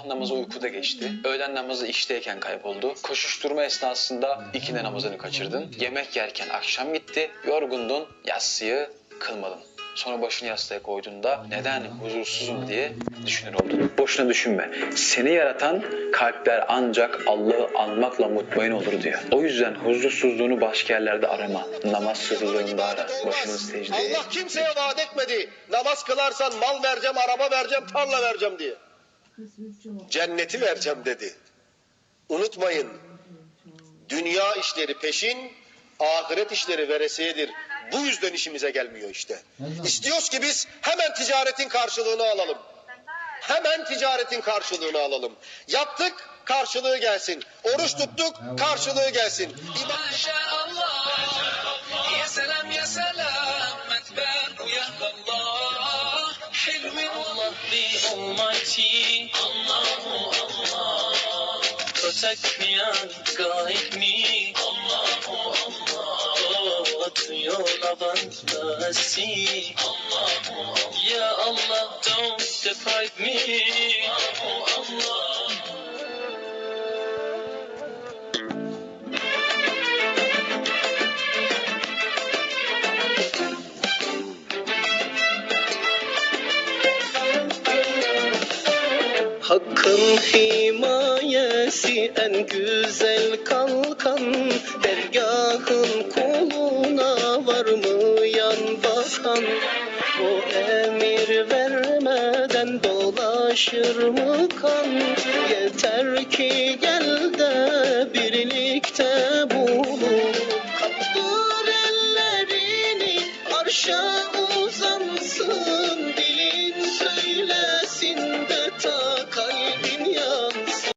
Sabah namazı uykuda geçti. Öğlen namazı işteyken kayboldu. Koşuşturma esnasında ikindi namazını kaçırdın. Yemek yerken akşam gitti. Yorgundun. Yatsıyı kılmadın. Sonra başını yastığa koyduğunda neden huzursuzum diye düşünür oldun. Boşuna düşünme. Seni yaratan kalpler ancak Allah'ı anmakla mutmain olur diyor. O yüzden huzursuzluğunu başka yerlerde arama. Namazsızlığında ara. Başını secdeye. Allah kimseye vaat etmedi. Namaz kılarsan mal vereceğim, araba vereceğim, tarla vereceğim diye. Cenneti vereceğim dedi. Unutmayın. Dünya işleri peşin, ahiret işleri veresiyedir. Bu yüzden işimize gelmiyor işte. İstiyoruz ki biz hemen ticaretin karşılığını alalım. Hemen ticaretin karşılığını alalım. Yaptık, karşılığı gelsin. Oruç tuttuk, karşılığı gelsin. İbadet the Almighty. Allahu Allah. Protect me and guide me. Allahu Allah. Oh, to your love and mercy. Allahu Allah. Ya Allah, don't deprive me. Hakkın himayesi en güzel kalkan Dergahın kuluna var mı yan bakan? O emir vermeden dolaşır mı kan? Yeter ki gel de birlikte bulun. Kaldır ellerini arşa